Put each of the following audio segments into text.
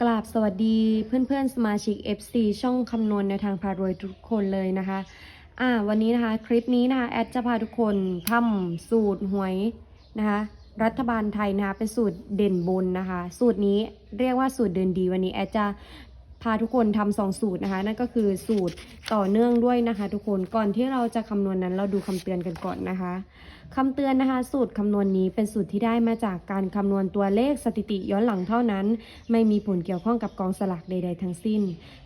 กราบสวัสดีเพื่อนๆ สมาชิก FC ช่องคำนวณในทางพารวยทุกคนเลยนะคะ อ่า วันนี้นะคะคลิปนี้นะคะแอดจะพาทุกคนทำสูตรหวยนะคะ รัฐบาลไทยนะคะเป็นสูตรเด่นบนนะคะ สูตรนี้เรียกว่าสูตรเดินดีวันนี้แอดจะพาทุกคนทำสองสูตรนะคะ นั่นก็คือสูตรต่อเนื่องด้วยนะคะ ทุกคนก่อนที่เราจะคำนวณนั้นเราดูคำเตือนกันก่อนนะคะ คำเตือนนะคะ สูตรคำนวณนี้เป็นสูตรที่ได้มาจากการคำนวณตัวเลขสถิติย้อนหลังเท่านั้น ไม่มีผลเกี่ยวข้องกับกองสลากใด ๆ ทั้งสิ้น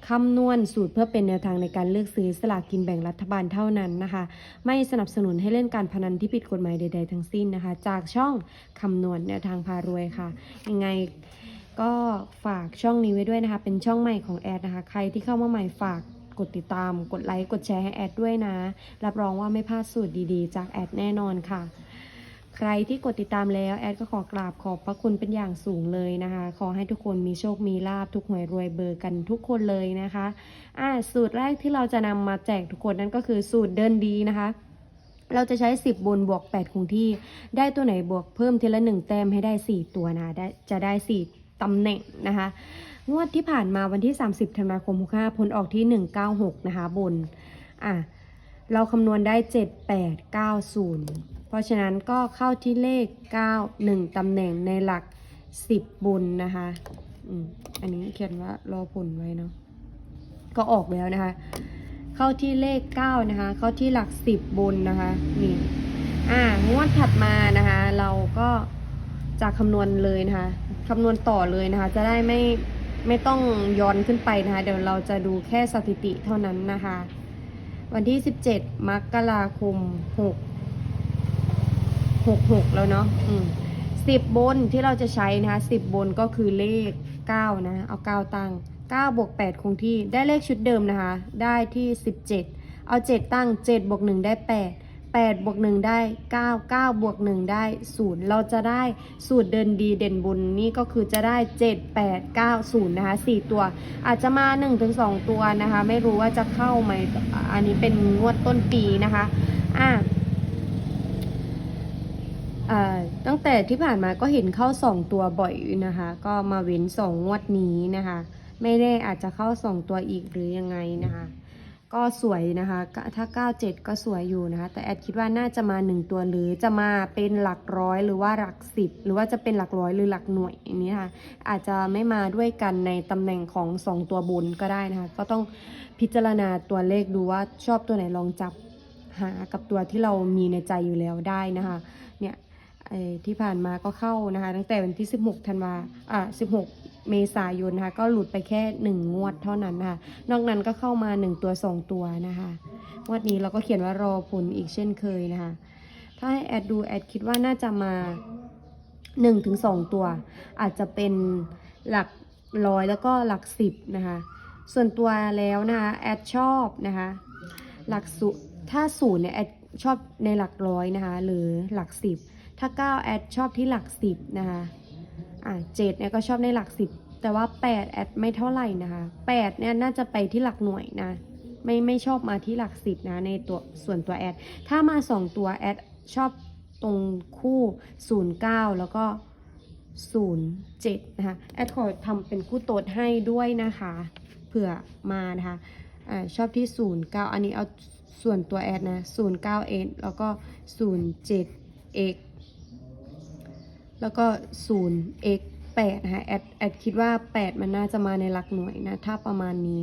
คำนวณสูตรเพื่อเป็นแนวทางในการเลือกซื้อสลากกินแบ่งรัฐบาลเท่านั้นนะคะ ไม่สนับสนุนให้เล่นการพนันที่ผิดกฎหมายใด ๆ ทั้งสิ้นนะคะ จากช่องคำนวณแนวทางพารวยค่ะ ยังไงก็ฝากช่องนี้ไว้ด้วยนะคะ เป็นช่องใหม่ของแอดนะคะ ใครที่เข้ามาใหม่ฝาก กดติดตาม กดไลค์กดแชร์ให้แอดด้วยนะ รับรองว่าไม่พลาดสูตรดีๆ จากแอดแน่นอนค่ะ ใครที่กดติดตามแล้ว แอดก็ขอกราบขอบพระคุณเป็นอย่างสูงเลยนะคะ ขอให้ทุกคนมีโชคมีลาบทุกหวยรวยเบอร์กันทุกคนเลยนะคะอ่าสูตรแรกที่เราจะนำมาแจกทุกคนนั่นก็คือสูตรเดินดีนะคะเราจะใช้ 10 บนบวก 8 คงที่ ได้ตัวไหนบวกเพิ่มทีละ 1 แต้มให้ได้ 4 ตัวนะได้จะได้ 4ตำแหน่งนะคะ งวดที่ผ่านมาวันที่ 30 ธันวาคม65ผลออกที่ 196 นะคะบน อะ เราคำนวณได้ 7 8 9 0 เพราะฉะนั้นก็เข้าที่เลข 9 1 ตำแหน่งในหลัก 10 บนนะคะอืมอันนี้เขียนว่ารอผลไว้เนาะ ก็ออกแล้วนะคะ เข้าที่เลข 9 นะคะ เข้าที่หลัก 10 บนนะคะ นี่ อ่างวดถัดมานะคะ เราก็จะคำนวณเลยนะคะ คำนวณต่อเลยนะคะ จะได้ไม่ ไม่ต้องย้อนขึ้นไปนะคะ เดี๋ยวเราจะดูแค่สถิติเท่านั้นนะคะ วันที่ 17 มกราคม 6 66 แล้วเนาะอืม10 บนที่เราจะใช้นะคะ 10 บนก็คือเลข 9 นะ เอา 9 ตั้ง 9 บวก 8 คงที่ได้เลขชุดเดิมนะคะ ได้ที่ 17 เอา 7 ตั้ง 7 บวก 1 ได้ 8 8บวก1ได้ 9 9บวก1ได้ 0 เราจะได้สูตรเดินดีเด่นบนนี่ก็คือจะได้ 7 8 9 0 นะคะ 4 ตัว อาจจะมา 1-2 ตัวนะคะ ไม่รู้ว่าจะเข้าไหมอันนี้เป็นงวดต้นปีนะคะอะอ่าตั้งแต่ที่ผ่านมาก็เห็นเข้า 2 ตัวบ่อยนะคะ ก็มาเว้น 2 งวดนี้นะคะ ไม่ได้อาจจะเข้า 2 ตัวอีกหรือยังไงนะคะ ก็สวยนะคะถ้า 97 ก็สวยอยู่นะคะ แต่แอดคิดว่าน่าจะมา 1 ตัวหรือจะมาเป็นหลักร้อยหรือว่าหลักสิบหรือว่าจะเป็นหลักร้อยหรือหลักหน่วยนี้ค่ะอาจจะไม่มาด้วยกันในตำแหน่งของ 2 ตัวบนก็ได้นะคะ ก็ต้องพิจารณาตัวเลขดูว่าชอบตัวไหนลองจับหากับตัวที่เรามีในใจอยู่แล้วได้นะคะเนี่ยที่ผ่านมาก็เข้านะคะ ตั้งแต่วันที่ 16ธันวาอ่า16 เมษายนนะคะก็หลุดไปแค่ 1 งวดเท่านั้นนะคะนอกนั้นก็เข้ามา 1 ตัว 2 ตัวนะคะงวดนี้เราก็เขียนว่ารอผลอีกเช่นเคยนะคะ ถ้าให้แอดดูแอดคิดว่าน่าจะมา 1-2 ตัว อาจจะเป็นหลักร้อยแล้วก็หลักสิบนะคะ ส่วนตัวแล้วนะคะแอดชอบนะคะหลักสูถ้าศูนย์เนี่ยแอดชอบในหลักร้อยนะคะหรือหลักสิบถ้าเก้าแอดชอบที่หลักสิบนะคะ อ่าเจ็ดเนี่ยก็ชอบในหลักสิบแต่ว่าแปดแอดไม่เท่าไหร่นะคะแปดเนี่ยน่าจะไปที่หลักหน่วยนะไม่ไม่ชอบมาที่หลักสิบนะในตัวส่วนตัวแอด ถ้ามาสองตัวแอดชอบตรงคู่ศูนย์เก้าแล้วก็ศูนย์เจ็ดนะคะแอดขอทำเป็นคู่โต๊ดให้ด้วยนะคะเผื่อมานะคะอ่าชอบที่09อันนี้เอาส่วนตัวแอดนะ 09x แล้วก็ 07x แล้วก็ 0x 8นะคะแอดแอดคิดว่า 8 มันน่าจะมาในหลักหน่วยนะ ถ้าประมาณนี้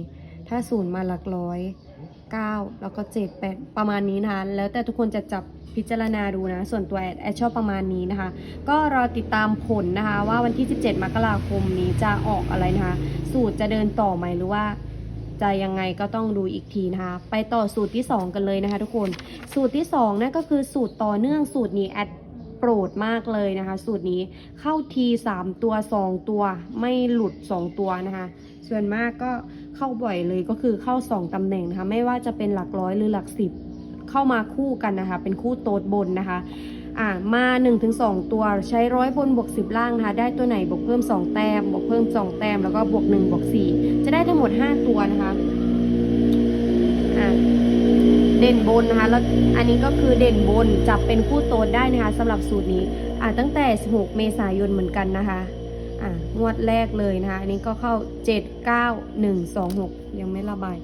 ถ้า 0 มาหลักร้อย 9 แล้วก็ 7 8 ประมาณนี้นะคะแล้วแต่ทุกคนจะจับพิจารณาดูนะ ส่วนตัวแอดแอดชอบประมาณนี้นะคะ ก็รอติดตามผลนะคะ ว่าวันที่ 17 มกราคมนี้จะออกอะไรนะคะ สูตรจะเดินต่อไหมหรือว่าจะยังไงก็ต้องดูอีกทีนะคะ ไปต่อสูตรที่ 2 กันเลยนะคะ ทุกคน สูตรที่2นั่นก็คือสูตรต่อเนื่องสูตรนี้แอด ปรดมากเลยนะคะ สูตรนี้เข้าที3ตัว2ตัวไม่หลุด2ตัวนะคะ ส่วนมากก็เข้าบ่อยเลยก็คือเข้า2ตำแหน่งนะคะ ไม่ว่าจะเป็นหลักร้อยหรือหลักสิบเข้ามาคู่กันนะคะ เป็นคู่โต๊ดบนนะคะอ่ามา 1-2 ตัวใช้ร้อยบนบวก10 ล่างนะคะ ได้ตัวไหนบวกเพิ่ม 2 แต้มบวกเพิ่ม 2 แต้มแล้วก็บวก 1 บวก 4 จะได้ทั้งหมด 5 ตัวนะคะ เด่นบนนะคะแล้วอันนี้ก็คือเด่นบนจับเป็นคู่โตได้นะคะสำหรับสูตรนี้อ่าตั้งแต่ 16 เมษายนเหมือนกันนะคะอะงวดแรกเลยนะคะอันนี้ก็เข้าเจ็ดเก้าหนึ่งสองหกยังไม่ระบาย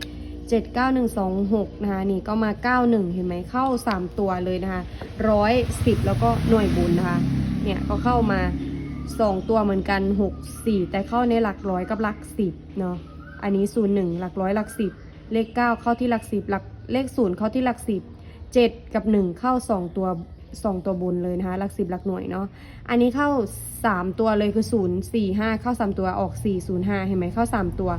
เจ็ดเก้าหนึ่งสองหกนะคะนี่ก็มาเก้าหนึ่งเห็นไหมเข้าสามตัวเลยนะคะร้อยสิบแล้วก็หน่วยบุญนะคะเนี่ยก็เข้ามาสองตัวเหมือนกันหกสี่แต่เข้าในหลักร้อยกับหลักสิบเนาะอันนี้ศูนย์หนึ่งหลักร้อยหลักสิบเลขเก้าเข้าที่หลักสิบหลัก เลขศูนย์เข้าที่หลักสิบเจ็ดกับหนึ่งเข้าสองตัวสองตัวบนเลยนะคะหลักสิบหลักหน่วยเนาะอันนี้เข้าสามตัวเลยคือศูนย์สี่ห้าเข้าสามตัวออกสี่ศูนย์ห้าเห็นไหมเข้าสามตัว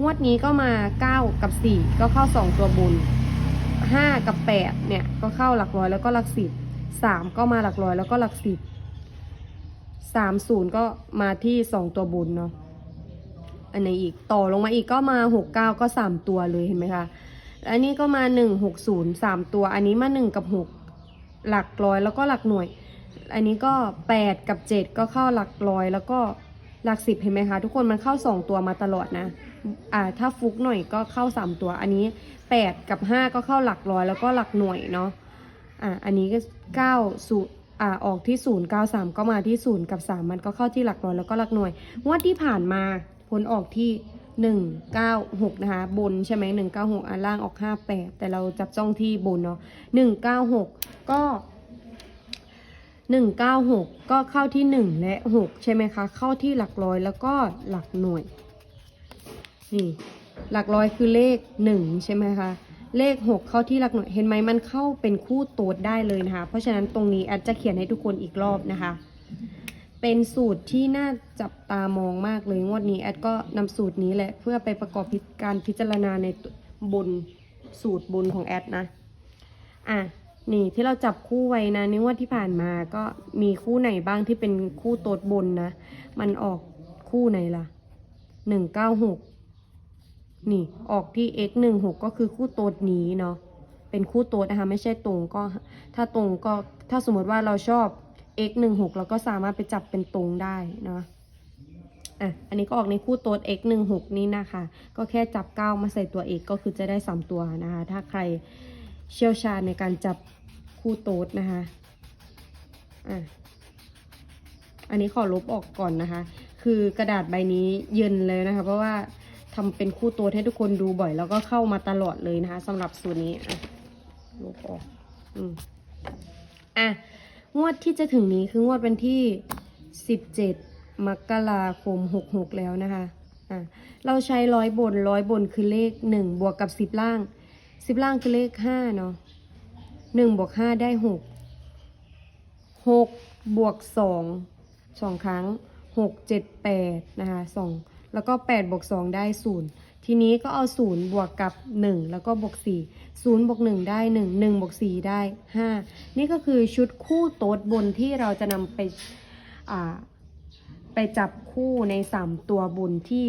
งวดนี้ก็มาเก้ากับสี่ก็เข้าสองตัวบนห้ากับแปดเนี่ยก็เข้าหลักร้อยแล้วก็หลักสิบสามก็มาหลักร้อยแล้วก็หลักสิบสามศูนย์ก็มาที่สองตัวบนเนาะอันไหนอีกต่อลงมาอีกก็มาหกเก้าก็สามตัวเลยเห็นไหมคะ อันนี้ก็มาหนึ่งหกศูนย์สามตัว อันนี้มาหนึ่งกับหกหลักร้อยแล้วก็หลักหน่วย อันนี้ก็แปดกับเจ็ดก็เข้าหลักร้อยแล้วก็หลักสิบเห็นไหมคะทุกคนมันเข้าสองตัวมาตลอดนะอ่าถ้าฟุกหน่อยก็เข้าสามตัว อันนี้แปดกับห้าก็เข้าหลักร้อยแล้วก็หลักหน่วยเนาะอ่าอันนี้ก็เก้าศูนย์อ่าออกที่ศูนย์เก้าสามก็มาที่ศูนย์กับสามมันก็เข้าที่หลักร้อยแล้วก็หลักหน่วยงวดที่ผ่านมาผลออกที่ หนึ่งเก้าหกนะคะ บนใช่ไหมหนึ่งเก้าหกอันล่างออกห้าแปดแต่เราจับจ้องที่บนเนาะหนึ่งเก้าหกก็หนึ่งเก้าหกก็เข้าที่หนึ่งและหกใช่ไหมคะ เข้าที่หลักร้อยแล้วก็หลักหน่วย นี่ หลักร้อยคือเลขหนึ่งใช่ไหมคะ เลข 6 เข้าที่หลักหน่วย เห็นไหมมันเข้าเป็นคู่ต๊ดได้เลยนะคะ เพราะฉะนั้นตรงนี้แอดจะเขียนให้ทุกคนอีกรอบนะคะ เป็นสูตรที่น่าจับตามองมากเลยงวดนี้แอดก็นำสูตรนี้แหละเพื่อไปประกอบพิการพิจารณาในบนสูตรบนของแอดนะ อะนี่ที่เราจับคู่ไว้นะในงวดที่ผ่านมาก็มีคู่ไหนบ้างที่เป็นคู่โตดบนนะ มันออกคู่ไหนล่ะหนึ่งเก้าหกนี่ออกที่ x 1 6ก็คือคู่โตดนี้เนาะเป็นคู่โตดนะคะไม่ใช่ตรงก็ถ้าตรงก็ถ้าสมมติว่าเราชอบ x 1 6เราก็สามารถไปจับเป็นตรงได้เนาะอะ อันนี้ก็ออกในคู่โต๊ด x 1 6นี่นะคะ ก็แค่จับ 9 มาใส่ตัว x ก็คือจะได้ 3 ตัวนะคะ ถ้าใครเชี่ยวชาญในการจับคู่โต๊ดนะคะ อะ อันนี้ขอลบออกก่อนนะคะ คือกระดาษใบนี้เยินเลยนะคะ เพราะว่าทำเป็นคู่ตัวให้ทุกคนดูบ่อย แล้วก็เข้ามาตลอดเลยนะคะสำหรับสูตรนี้ อะ ลบออก อืมอะ งวดที่จะถึงนี้คืองวดวันที่ 17 มกราคม 66 แล้วนะคะอะเราใช้ร้อยบนร้อยบนคือเลข 1 บวกกับ 10 ล่าง 10 ล่างคือเลข 5 เนาะ1บวก 5 ได้ 6 6 บวก 2 2 ครั้ง 6 7 8 นะคะ 2 แล้วก็ 8 บวก 2 ได้ 0 ทีนี้ก็เอา 0 บวกกับ 1 แล้วก็บวก 4 0บวก1ได้ 1 1บวก4ได้ 5 นี่ก็คือชุดคู่โต๊ดบนที่เราจะนำไปไปจับคู่ใน 3 ตัวบนที่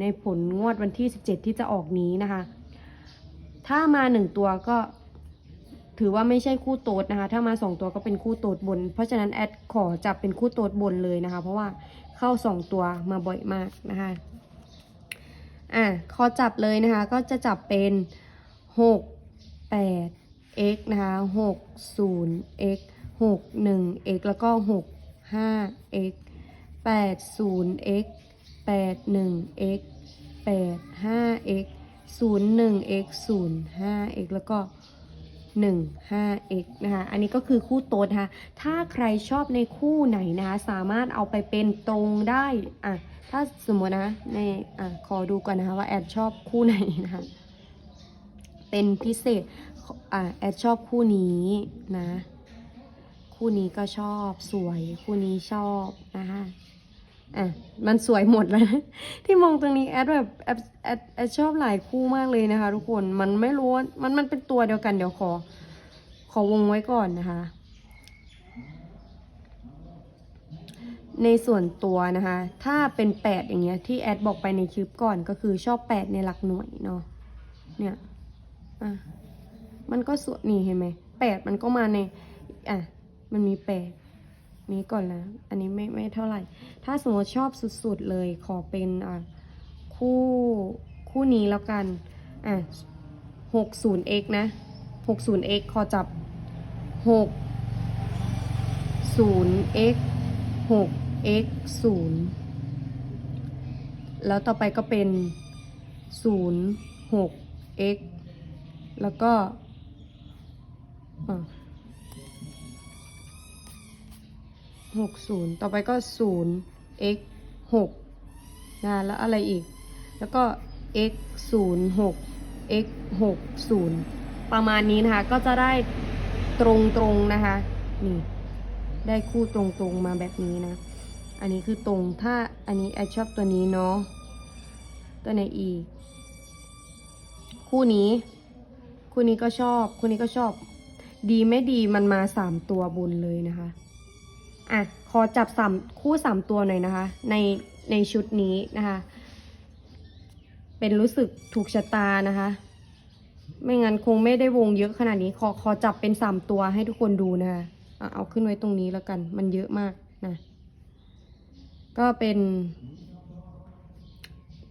ในผลงวดวันที่ 17 ที่จะออกนี้นะคะ ถ้ามา 1 ตัวก็ถือว่าไม่ใช่คู่โต๊ดนะคะ ถ้ามาสองตัวก็เป็นคู่โต๊ดบน เพราะฉะนั้นแอดขอจับเป็นคู่โต๊ดบนเลยนะคะ เพราะว่าเข้าสองตัวมาบ่อยมากนะคะ อะ ขอจับเลยนะคะ ก็จะจับเป็น กแปด x นะคะหกศูนย์ x หกหนึ่ง x แล้วก็หกห้า x แปดศูนย์ x แปดหนึ่ง x แปดห้า x ศูนย์หนึ่ง x ศูนย์ห้า x แล้วก็ 15x นะคะ อันนี้ก็คือคู่โต๊ดนะคะ ถ้าใครชอบในคู่ไหนนะคะ สามารถเอาไปเป็นตรงได้ อะ ถ้าสมมตินะในอะ ขอดูก่อนนะคะว่าแอดชอบคู่ไหนนะคะ เป็นพิเศษอะแอดชอบคู่นี้นะ คู่นี้ก็ชอบสวย คู่นี้ชอบนะคะอะมันสวยหมดแล้วนะที่มองตรงนี้แอดแบบแอดแอดแอดชอบหลายคู่มากเลยนะคะ ทุกคนมันไม่รู้มันมันเป็นตัวเดียวกันเดี๋ยวขอ ขอวงไว้ก่อนนะคะ ในส่วนตัวนะคะ ถ้าเป็นแปดอย่างเงี้ยที่แอดบอกไปในคลิปก่อนก็คือชอบแปดในหลักหน่วยเนาะเนี่ย อะมันก็สวยนี่เห็นไหมแปดมันก็มาในอะมันมีแปดนี้ก่อนแล้วอันนี้ไม่ไม่เท่าไหร่ ถ้าสมมติชอบสุดๆเลยขอเป็นอะคู่คู่นี้แล้วกันอะหกศูนย์ x นะหกศูนย์ x ขอจับหกศูนย์ x หก x ศูนย์แล้วต่อไปก็เป็นศูนย์หก x แล้วก็หกศูนย์ต่อไปก็ศูนย์ x หกนะแล้วอะไรอีก แล้วก็ x ศูนย์หก x หกศูนย์ประมาณนี้นะคะ ก็จะได้ตรงๆนะคะ นี่ ได้คู่ตรงๆมาแบบนี้นะ อันนี้คือตรง ถ้าอันนี้แอดชอบตัวนี้เนาะ ตัวไหนอีก คู่นี้ คู่นี้ก็ชอบ คู่นี้ก็ชอบ ดีไม่ดีมันมาสามตัวบนเลยนะคะ อะ ขอจับสามคู่สามตัวหน่อยนะคะ ในในชุดนี้นะคะ เป็นรู้สึกถูกชะตานะคะ ไม่งั้นคงไม่ได้วงเยอะขนาดนี้ ขอขอจับเป็นสามตัวให้ทุกคนดูนะคะอะเอาขึ้นไว้ตรงนี้แล้วกัน มันเยอะมากนะ ก็เป็น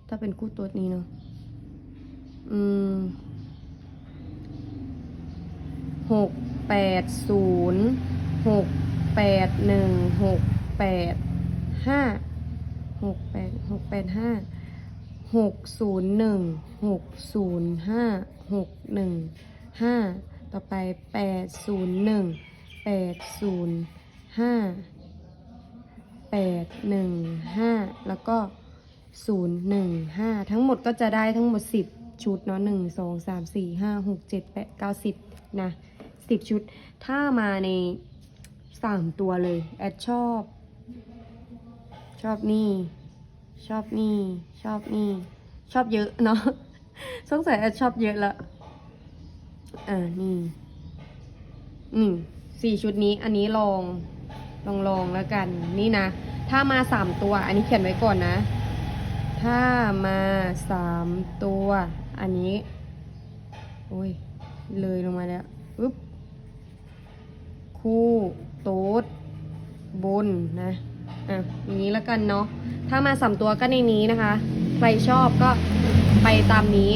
ถ้าเป็นคู่ตัวนี้เนาะ อืม หกแปดศูนย์หกแปดหนึ่งหกแปดห้าหกแปดหกแปดห้าหกศูนย์หนึ่งหกศูนย์ห้าหกหนึ่งห้าต่อไปแปดศูนย์หนึ่งแปดศูนย์ห้าแปดหนึ่งห้าแล้วก็ศูนย์หนึ่งห้าทั้งหมดก็จะได้ทั้งหมดสิบชุดเนาะหนึ่งสองสามสี่ห้าหกเจ็ดแปดเก้าสิบนะ สิชุด ถ้ามาในสามตัวเลย แอดชอบ ชอบนี่ ชอบนี่ ชอบนี่ ชอบเยอะเนาะสงสัยแอดชอบเยอะละอ่านี่อืมสี่ชุดนี้อันนี้ลองลองลองแล้วกัน นี่นะ ถ้ามาสามตัว อันนี้เขียนไว้ก่อนนะ ถ้ามาสามตัว อันนี้ โอ้ย เลยลงมาแล้วปึ๊บ คู่โต๊ดบนนะอะอย่างนี้แล้วกันเนาะถ้ามาสามตัวก็ในนี้นะคะ ใครชอบก็ไปตามนี้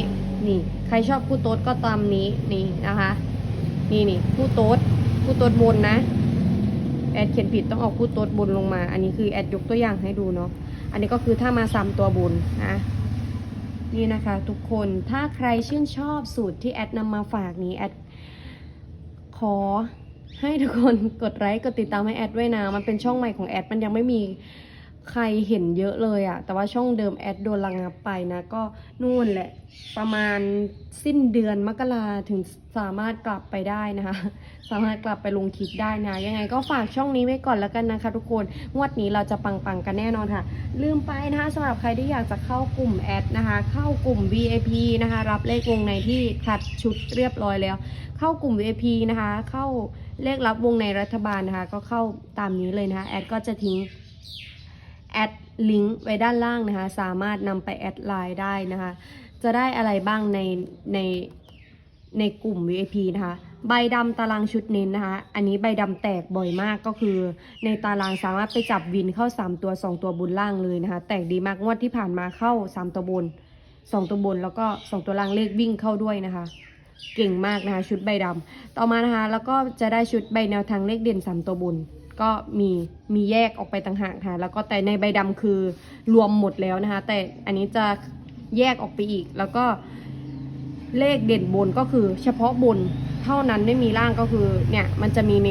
นี่ ใครชอบคู่โต๊ดก็ตามนี้นี่นะคะ นี่นี่คู่โต๊ดคู่โต๊ดบนนะแอดเขียนผิดต้องเอาคู่โต๊ดบนลงมา อันนี้คือแอดยกตัวอย่างให้ดูเนาะอันนี้ก็คือถ้ามาสามตัวบนนะนี่นะคะ ทุกคนถ้าใครชื่นชอบสูตรที่แอดนำมาฝากนี้แอดขอ ให้ทุกคนกดไลค์กดติดตามให้แอดด้วยนะ มันเป็นช่องใหม่ของแอดมันยังไม่มีใครเห็นเยอะเลยอะแต่ว่าช่องเดิมแอดโดนระงับไปนะ ก็นู่นแหละ ประมาณสิ้นเดือนมกราถึงสามารถกลับไปได้นะคะ สามารถกลับไปลงคลิปได้นะ ยังไงก็ฝากช่องนี้ไว้ก่อนแล้วกันนะคะ ทุกคน งวดนี้เราจะปังๆกันแน่นอนค่ะ ลืมไปนะคะสำหรับใครที่อยากจะเข้ากลุ่มแอดนะคะ เข้ากลุ่ม VIP นะคะ รับเลขวงในที่คัดชุดเรียบร้อยแล้ว เข้ากลุ่ม VIP นะคะ เข้า เลขรับวงในรัฐบาลนะคะ ก็เข้าตามนี้เลยนะคะแอดก็จะทิ้งแอดลิงก์ไว้ด้านล่างนะคะ สามารถนำไปแอดไลน์ได้นะคะ จะได้อะไรบ้างในในในกลุ่ม VIP นะคะ ใบดำตารางชุดเน้นนะคะ อันนี้ใบดำแตกบ่อยมากก็คือ ในตารางสามารถไปจับวินเข้า 3 ตัว 2 ตัวบนล่างเลยนะคะ แตกดีมากงวดที่ผ่านมาเข้า 3 ตัวบน 2 ตัวบนแล้วก็ 2 ตัวล่างเลขวิ่งเข้าด้วยนะคะ เก่งมากนะคะ ชุดใบดำต่อมานะคะ แล้วก็จะได้ชุดใบแนวทางเลขเด่น 3 ตัวบน ก็มีมีแยกออกไปต่างหากค่ะ แล้วก็แต่ในใบดำคือรวมหมดแล้วนะคะ แต่อันนี้จะแยกออกไปอีก แล้วก็เลขเด่นบนก็คือเฉพาะบนเท่านั้นไม่มีล่างก็คือเนี่ยมันจะมีใน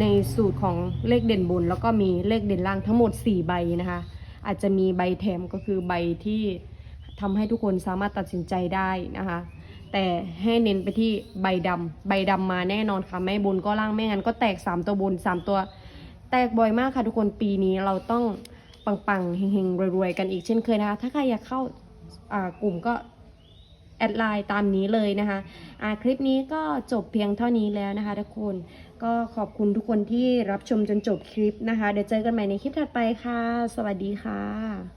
ในสูตรของเลขเด่นบน แล้วก็มีเลขเด่นล่างทั้งหมด 4 ใบนะคะ อาจจะมีใบแถมก็คือใบที่ทำให้ทุกคนสามารถตัดสินใจได้นะคะ แต่ให้เน้นไปที่ใบดำใบดำมาแน่นอนค่ะไม่บนก็ล่างไม่งั้นก็แตก 3 ตัวบน 3 ตัว แตกบ่อยมากค่ะทุกคนปีนี้เราต้องปังๆเฮงๆรวยๆกันอีกเช่นเคยนะคะ ถ้าใครอยากเข้าากลุ่มก็แอดไลน์ตามนี้เลยนะคะอ่าคลิปนี้ก็จบเพียงเท่านี้แล้วนะคะทุกคน ก็ขอบคุณทุกคนที่รับชมจนจบคลิปนะคะ เดี๋ยวเจอกันใหม่ในคลิปถัดไปค่ะ สวัสดีค่ะ